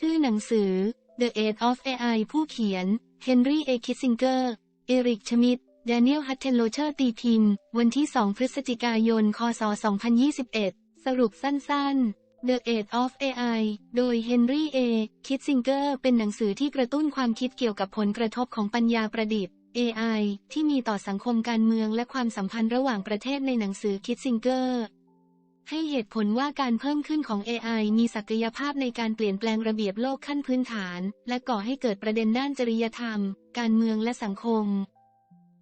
ชื่อหนังสือ The Age of AI ผู้เขียน Henry A. Kissinger เอริกชมิด Daniel h u t t e n l o c h e r ตีพิมพ์ วันที่ 2 พฤศจิกายน คศ 2021 สรุปสั้น ๆ The Age of AI โดย Henry A. Kissinger เป็นหนังสือที่กระตุ้นความคิดเกี่ยวกับผลกระทบของปัญญาประดิษฐ์ AI ที่มีต่อสังคมการเมืองและความสัมพันธ์ระหว่างประเทศในหนังสือ Kissinger ให้เหตุผลว่าการเพิ่มขึ้นของ AI มีศักยภาพในการเปลี่ยนแปลงระเบียบโลกขั้นพื้นฐาน และก่อให้เกิดประเด็นด้านจริยธรรม การเมืองและสังคม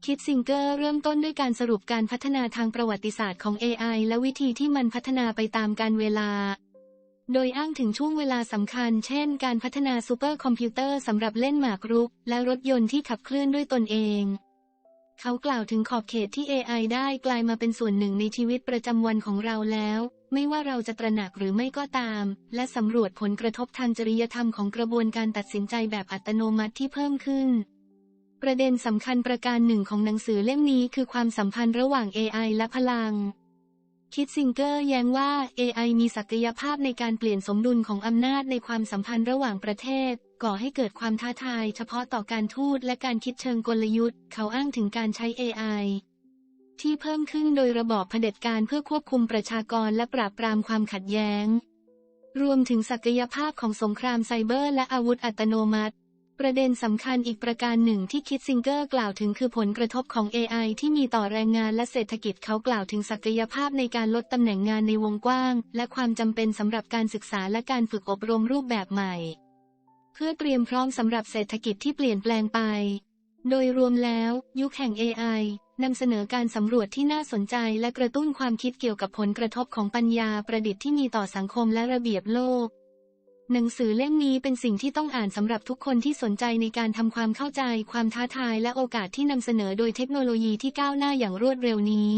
คิดซิงเกอร์เริ่มต้นด้วยการสรุปการพัฒนาทางประวัติศาสตร์ของ AI และวิธีที่มันพัฒนาไปตามกาลเวลา โดยอ้างถึงช่วงเวลาสำคัญ เช่น การพัฒนาซูเปอร์คอมพิวเตอร์สำหรับเล่นหมากรุก และรถยนต์ที่ขับเคลื่อนด้วยตนเอง เขากล่าวถึงขอบเขตที่ AI ได้กลายมาเป็นส่วนหนึ่งในชีวิตประจำวันของเราแล้ว ไม่ว่าเราจะตระหนักหรือไม่ก็ตาม และสำรวจผลกระทบทางจริยธรรมของกระบวนการตัดสินใจแบบอัตโนมัติที่เพิ่มขึ้น ประเด็นสำคัญประการหนึ่งของหนังสือเล่มนี้คือความสัมพันธ์ระหว่าง AI และพลัง คิดซิงเกอร์แย้งว่า AI มีศักยภาพในการเปลี่ยนสมดุลของอำนาจในความสัมพันธ์ระหว่างประเทศ ก่อให้เกิดความท้าทายเฉพาะต่อการทูตและการคิดเชิงกลยุทธ์ เขาอ้างถึงการใช้ AI ที่เพิ่มขึ้นโดยระบอบเผด็จการเพื่อควบคุมประชากรและปราบปรามความขัดแย้ง รวมถึงศักยภาพของสงครามไซเบอร์และอาวุธอัตโนมัติ ประเด็นสำคัญอีกประการหนึ่งที่คิดซิงเกอร์กล่าวถึงคือผลกระทบของ AI ที่มีต่อแรงงานและเศรษฐกิจเขากล่าวถึงศักยภาพในการลดตำแหน่งงานในวงกว้าง และความจำเป็นสำหรับการศึกษาและการฝึกอบรมรูปแบบใหม่ เพื่อเตรียมพร้อมสำหรับเศรษฐกิจที่เปลี่ยนแปลงไป โดยรวมแล้ว ยุคแห่ง AI นำเสนอการสำรวจที่น่าสนใจและกระตุ้นความคิดเกี่ยวกับผลกระทบของปัญญาประดิษฐ์ที่มีต่อสังคมและระเบียบโลก หนังสือเล่มนี้เป็นสิ่งที่ต้องอ่านสำหรับทุกคนที่สนใจในการทำความเข้าใจ ความท้าทายและโอกาสที่นำเสนอโดยเทคโนโลยีที่ก้าวหน้าอย่างรวดเร็วนี้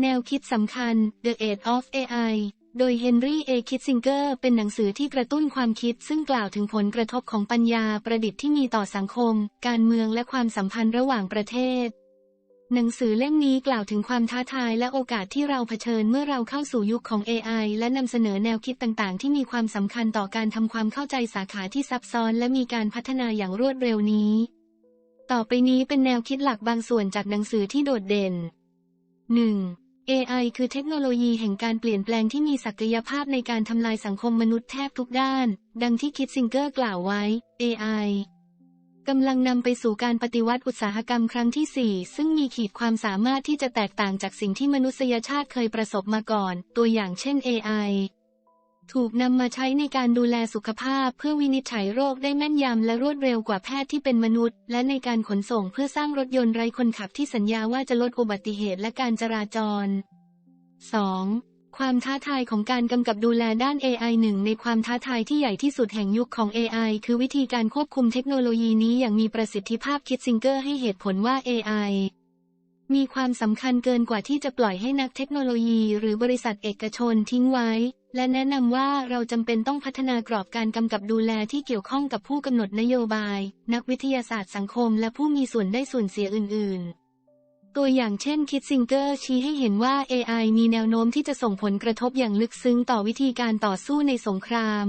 แนวคิดสำคัญ The Age of AI โดย Henry A. Kissinger เป็นหนังสือที่กระตุ้นความคิด ซึ่งกล่าวถึงผลกระทบของปัญญาประดิษฐ์ที่มีต่อสังคม การเมืองและความสัมพันธ์ระหว่างประเทศ หนังสือเล่มนี้กล่าวถึงความท้าทายและโอกาสที่เราเผชิญเมื่อเราเข้าสู่ยุคของ AI และนำเสนอแนวคิดต่างๆ ที่มีความสำคัญต่อการทำความเข้าใจสาขาที่ซับซ้อนและมีการพัฒนาอย่างรวดเร็วนี้ ต่อไปนี้เป็นแนวคิดหลักบางส่วนจากหนังสือที่โดดเด่น 1. AI คือเทคโนโลยีแห่งการเปลี่ยนแปลงที่มีศักยภาพในการทำลายสังคมมนุษย์แทบทุกด้าน ดังที่คิดซิงเกอร์กล่าวไว้ AI กำลังนำไปสู่การปฏิวัติอุตสาหกรรมครั้งที่ 4 ซึ่งมีขีดความสามารถที่จะแตกต่างจากสิ่งที่มนุษยชาติเคยประสบมาก่อน ตัวอย่างเช่น AI ถูกนำมาใช้ในการดูแลสุขภาพเพื่อวินิจฉัยโรคได้แม่นยำและรวดเร็วกว่าแพทย์ที่เป็นมนุษย์ และในการขนส่งเพื่อสร้างรถยนต์ไร้คนขับที่สัญญาว่าจะลดอุบัติเหตุและการจราจร 2. ความท้าทายของการกำกับดูแลด้าน AI หนึ่งในความท้าทายที่ใหญ่ที่สุดแห่งยุคของ AI คือวิธีการควบคุมเทคโนโลยีนี้อย่างมีประสิทธิภาพคิดซิงเกอร์ให้เหตุผลว่า AI มีความสำคัญเกินกว่าที่จะปล่อยให้นักเทคโนโลยีหรือบริษัทเอกชนทิ้งไว้ และแนะนำว่าเราจำเป็นต้องพัฒนากรอบการกำกับดูแลที่เกี่ยวข้องกับผู้กำหนดนโยบาย นักวิทยาศาสตร์สังคม และผู้มีส่วนได้ส่วนเสียอื่น ๆ ตัวอย่างเช่นคิดซิงเกอร์ชี้ให้เห็นว่า AI มีแนวโน้มที่จะส่งผลกระทบอย่างลึกซึ้งต่อวิธีการต่อสู้ในสงคราม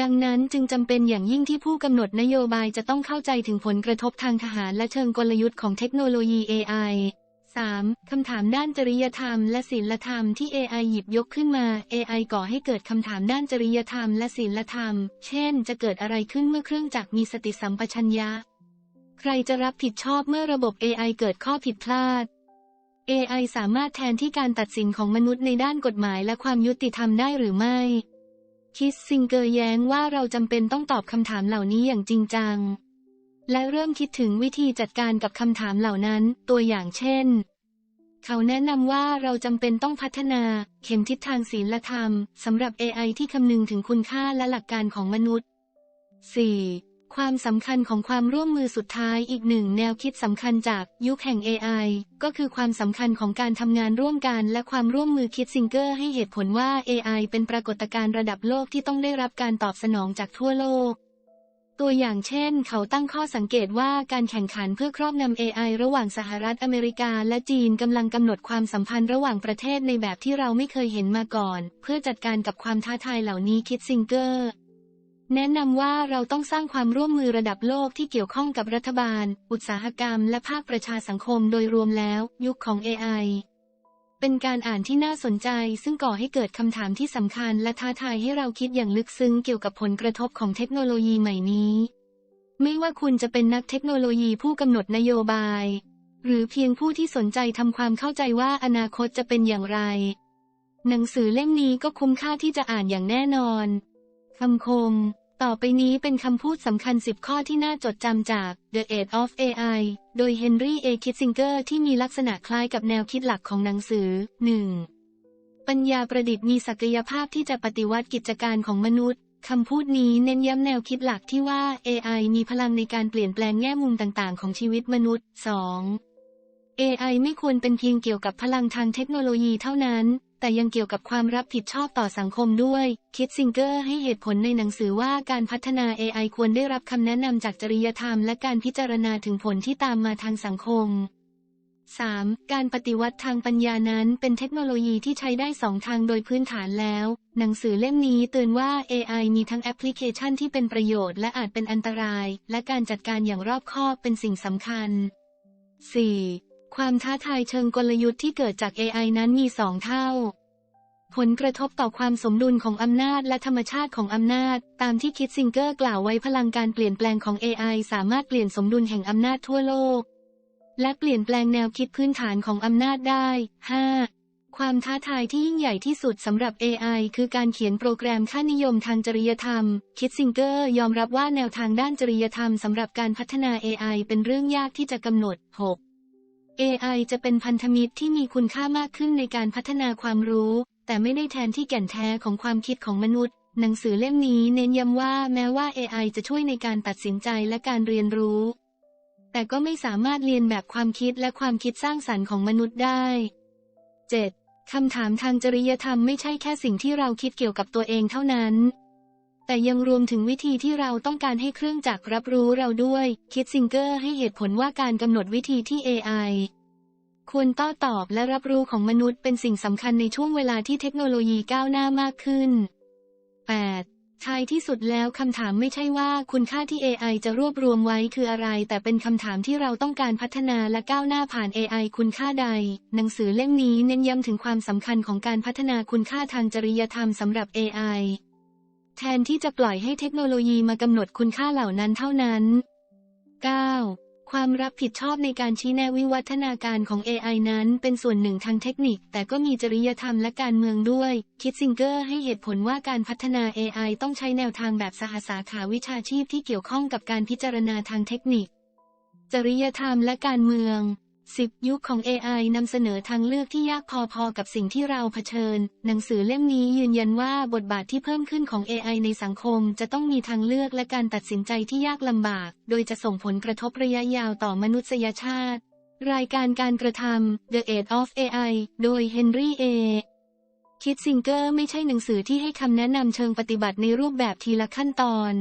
ดังนั้นจึงจำเป็นอย่างยิ่งที่ผู้กำหนดนโยบายจะต้องเข้าใจถึงผลกระทบทางทหารและเชิงกลยุทธ์ของเทคโนโลยี AI 3. คำถามด้านจริยธรรมและศีลธรรมที่ AI หยิบยกขึ้นมา AI ก่อให้เกิดคำถามด้านจริยธรรมและศีลธรรม เช่น จะเกิดอะไรขึ้นเมื่อเครื่องจักรมีสติสัมปชัญญะ ใครจะรับผิดชอบเมื่อระบบ AI เกิดข้อผิดพลาด AI สามารถแทนที่การตัดสินของมนุษย์ในด้านกฎหมายและความยุติธรรมได้หรือไม่ คิสซิงเกอร์แย้งว่าเราจำเป็นต้องตอบคำถามเหล่านี้อย่างจริงจัง และเริ่มคิดถึงวิธีจัดการกับคำถามเหล่านั้น ตัวอย่างเช่น เขาแนะนำว่าเราจำเป็นต้องพัฒนา เข็มทิศทางศีลธรรมสำหรับ AI ที่คำนึงถึงคุณค่าและหลักการของมนุษย์ 4. ความสำคัญของความร่วมมือสุดท้ายอีกหนึ่งแนวคิดสำคัญจากยุคแห่ง AI ก็คือความสำคัญของการทำงานร่วมกันและความร่วมมือคิดซิงเกอร์ให้เหตุผลว่า AI เป็นปรากฏการณ์ระดับโลกที่ต้องได้รับการตอบสนองจากทั่วโลก ตัวอย่างเช่น เขาตั้งข้อสังเกตว่าการแข่งขันเพื่อครอบนำ AI ระหว่างสหรัฐอเมริกาและจีนกำลังกำหนดความสัมพันธ์ระหว่างประเทศในแบบที่เราไม่เคยเห็นมาก่อน เพื่อจัดการกับความท้าทายเหล่านี้คิดซิงเกอร์ แนะนำว่าเราต้องสร้างความร่วมมือระดับโลกที่เกี่ยวข้องกับรัฐบาล อุตสาหกรรม และภาคประชาสังคมโดยรวมแล้ว ยุคของ AI เป็นการอ่านที่น่าสนใจ ซึ่งก่อให้เกิดคำถามที่สำคัญ และท้าทายให้เราคิดอย่างลึกซึ้งเกี่ยวกับผลกระทบของเทคโนโลยีใหม่นี้ ไม่ว่าคุณจะเป็นนักเทคโนโลยีผู้กำหนดนโยบาย หรือเพียงผู้ที่สนใจทำความเข้าใจว่าอนาคตจะเป็นอย่างไร หนังสือเล่มนี้ก็คุ้มค่าที่จะอ่านอย่างแน่นอนคำคม ต่อไปนี้เป็นคำพูดสำคัญ 10 ข้อที่น่าจดจำจาก The Age of AI โดย Henry A. Kissinger ที่มีลักษณะคล้ายกับแนวคิดหลักของหนังสือ 1. ปัญญาประดิษฐ์มีศักยภาพที่จะปฏิวัติกิจการของมนุษย์ คำพูดนี้เน้นย้ำแนวคิดหลักที่ว่า AI มีพลังในการเปลี่ยนแปลงแง่มุมต่าง ๆ ของชีวิตมนุษย์ 2. AI ไม่ควรเป็นเพียงเกี่ยวกับพลังทางเทคโนโลยีเท่านั้น แต่ยังเกี่ยวกับความรับผิดชอบต่อสังคมด้วย คิดซิงเกอร์ให้เหตุผลในหนังสือว่าการพัฒนา AI ควรได้รับคำแนะนำจากจริยธรรมและการพิจารณาถึงผลที่ตามมาทางสังคม 3. การปฏิวัติทางปัญญานั้นเป็นเทคโนโลยีที่ใช้ได้สองทางโดยพื้นฐานแล้ว หนังสือเล่มนี้เตือนว่า AI มีทั้งแอปพลิเคชันที่เป็นประโยชน์และอาจเป็นอันตราย และการจัดการอย่างรอบคอบเป็นสิ่งสำคัญ 4. ความท้าทายเชิงกลยุทธ์ที่เกิดจาก AI นั้นมีสองเท่า ผลกระทบต่อความสมดุลของอำนาจและธรรมชาติของอำนาจ ตามที่คิดซิงเกอร์กล่าวไว้พลังการเปลี่ยนแปลงของ AI สามารถเปลี่ยนสมดุลแห่งอำนาจทั่วโลก และเปลี่ยนแปลงแนวคิดพื้นฐานของอำนาจได้ 5. ความท้าทายที่ยิ่งใหญ่ที่สุดสำหรับ AI คือการเขียนโปรแกรมค่านิยมทางจริยธรรม คิดซิงเกอร์ยอมรับว่าแนวทางด้านจริยธรรมสำหรับการพัฒนา AI เป็นเรื่องยากที่จะกำหนด 6. AI จะเป็นพันธมิตรที่มีคุณค่ามากขึ้นในการพัฒนาความรู้ แต่ไม่ได้แทนที่แก่นแท้ของความคิดของมนุษย์ หนังสือเล่มนี้เน้นย้ำว่าแม้ว่า AI จะช่วยในการตัดสินใจและการเรียนรู้ แต่ก็ไม่สามารถเรียนแบบความคิดและความคิดสร้างสรรค์ของมนุษย์ได้ 7. คำถามทางจริยธรรมไม่ใช่แค่สิ่งที่เราคิดเกี่ยวกับตัวเองเท่านั้น แต่ยังรวมถึงวิธีที่เราต้องการให้เครื่องจักรรับรู้เราด้วย คิดซิงเกอร์ให้เหตุผลว่าการกำหนดวิธีที่ AI ควรต้อตอบและรับรู้ของมนุษย์เป็นสิ่งสำคัญในช่วงเวลาที่เทคโนโลยีก้าวหน้ามากขึ้น 8. ท้ายที่สุดแล้วคำถามไม่ใช่ว่าคุณค่าที่ AI จะรวบรวมไว้คืออะไร แต่เป็นคำถามที่เราต้องการพัฒนาและก้าวหน้าผ่าน AI คุณค่าใด หนังสือเล่มนี้เน้นย้ำถึงความสำคัญของการพัฒนาคุณค่าทางจริยธรรมสำหรับ AI แทนที่จะปล่อยให้เทคโนโลยีมากำหนดคุณค่าเหล่านั้นเท่านั้น 9. ความรับผิดชอบในการชี้แนะวิวัฒนาการของ AI นั้นเป็นส่วนหนึ่งทางเทคนิค แต่ก็มีจริยธรรมและการเมืองด้วย คิดซิงเกอร์ให้เหตุผลว่าการพัฒนา AI ต้องใช้แนวทางแบบสหสาขาวิชาชีพที่เกี่ยวข้องกับการพิจารณาทางเทคนิค จริยธรรมและการเมือง 10 ยุคของ AI นำเสนอทางเลือกที่ยากพอๆ กับสิ่งที่เราเผชิญ หนังสือเล่มนี้ยืนยันว่าบทบาทที่เพิ่มขึ้นของ AI ในสังคม จะต้องมีทางเลือกและการตัดสินใจที่ยากลำบาก โดยจะส่งผลกระทบระยะยาวต่อมนุษยชาติ รายการการกระทำ The Age of AI โดย Henry A. คิดซิงเกอร์ไม่ใช่หนังสือที่ให้คำแนะนำเชิงปฏิบัติในรูปแบบทีละขั้นตอน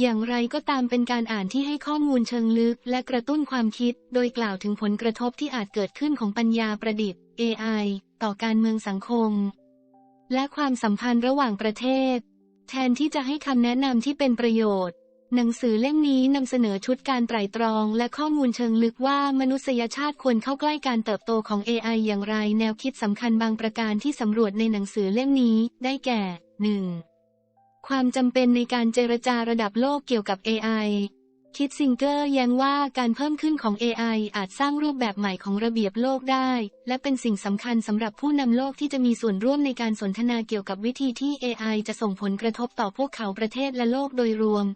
อย่างไรก็ตามเป็นการอ่านที่ให้ข้อมูลเชิงลึก และกระตุ้นความคิด โดยกล่าวถึงผลกระทบที่อาจเกิดขึ้นของปัญญาประดิษฐ์ AI ต่อการเมืองสังคม และความสัมพันธ์ระหว่างประเทศ แทนที่จะให้คำแนะนำที่เป็นประโยชน์ หนังสือเล่มนี้นำเสนอชุดการไตร่ตรอง และข้อมูลเชิงลึกว่ามนุษยชาติควรเข้าใกล้การเติบโตของ AI อย่างไร แนวคิดสำคัญบางประการที่สำรวจในหนังสือเล่มนี้ได้แก่ 1. ความจำเป็นในการเจรจาระดับโลกเกี่ยวกับ AI คิดซิงเกอร์แย้งว่าการเพิ่มขึ้นของ AI อาจสร้างรูปแบบใหม่ของระเบียบโลกได้ และเป็นสิ่งสำคัญสำหรับผู้นำโลกที่จะมีส่วนร่วมในการสนทนาเกี่ยวกับวิธีที่ AI จะส่งผลกระทบต่อพวกเขาประเทศและโลกโดยรวม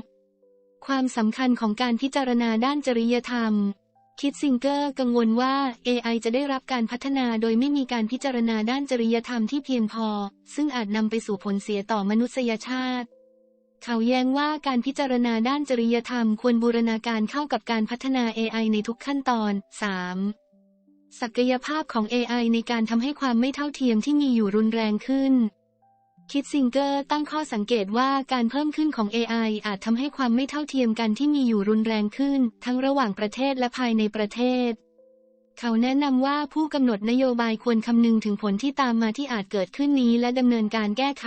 2. ความสำคัญของการพิจารณาด้านจริยธรรม คิดซิงเกอร์กังวลว่า AI จะได้รับการพัฒนาโดยไม่มีการพิจารณาด้านจริยธรรมที่เพียงพอ ซึ่งอาจนำไปสู่ผลเสียต่อมนุษยชาติ เขาแย้งว่าการพิจารณาด้านจริยธรรมควรบูรณาการเข้ากับการพัฒนา AI ในทุกขั้นตอน 3. ศักยภาพของ AI ในการทำให้ความไม่เท่าเทียมที่มีอยู่รุนแรงขึ้น คิดซิงเกอร์ตั้งข้อสังเกตว่าการเพิ่มขึ้นของ AI อาจทำให้ความไม่เท่าเทียมกันที่มีอยู่รุนแรงขึ้น ทั้งระหว่างประเทศและภายในประเทศ เขาแนะนำว่าผู้กำหนดนโยบายควรคำนึงถึงผลที่ตามมาที่อาจเกิดขึ้นนี้และดำเนินการแก้ไข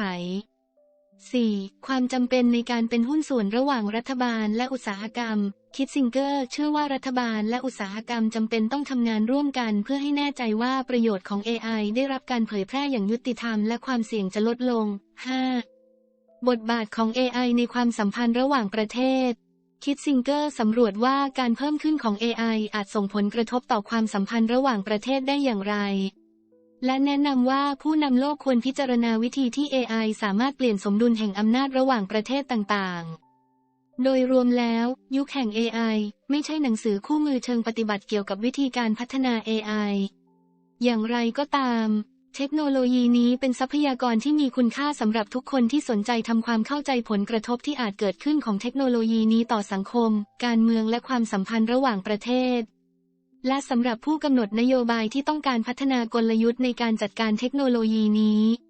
4. ความจำเป็นในการเป็นหุ้นส่วนระหว่างรัฐบาลและอุตสาหกรรม คิดซิงเกอร์เชื่อว่ารัฐบาลและอุตสาหกรรมจำเป็นต้องทำงานร่วมกันเพื่อให้แน่ใจว่าประโยชน์ของ AI ได้รับการเผยแพร่อย่างยุติธรรมและความเสี่ยงจะลดลง 5. บทบาทของ AI ในความสัมพันธ์ระหว่างประเทศ คิดซิงเกอร์สำรวจว่าการเพิ่มขึ้นของ AI อาจส่งผลกระทบต่อความสัมพันธ์ระหว่างประเทศได้อย่างไร และแนะนำว่าผู้นำโลกควรพิจารณาวิธีที่ AI สามารถเปลี่ยนสมดุลแห่งอำนาจระหว่างประเทศต่างๆ โดยรวมแล้ว ยุคแห่ง AI ไม่ใช่หนังสือคู่มือเชิงปฏิบัติเกี่ยวกับวิธีการพัฒนา AI อย่างไรก็ตาม เทคโนโลยีนี้เป็นทรัพยากรที่มีคุณค่าสำหรับทุกคนที่สนใจทำความเข้าใจผลกระทบที่อาจเกิดขึ้นของเทคโนโลยีนี้ต่อสังคม การเมืองและความสัมพันธ์ระหว่างประเทศ และสำหรับผู้กำหนดนโยบายที่ต้องการพัฒนากลยุทธ์ในการจัดการเทคโนโลยีนี้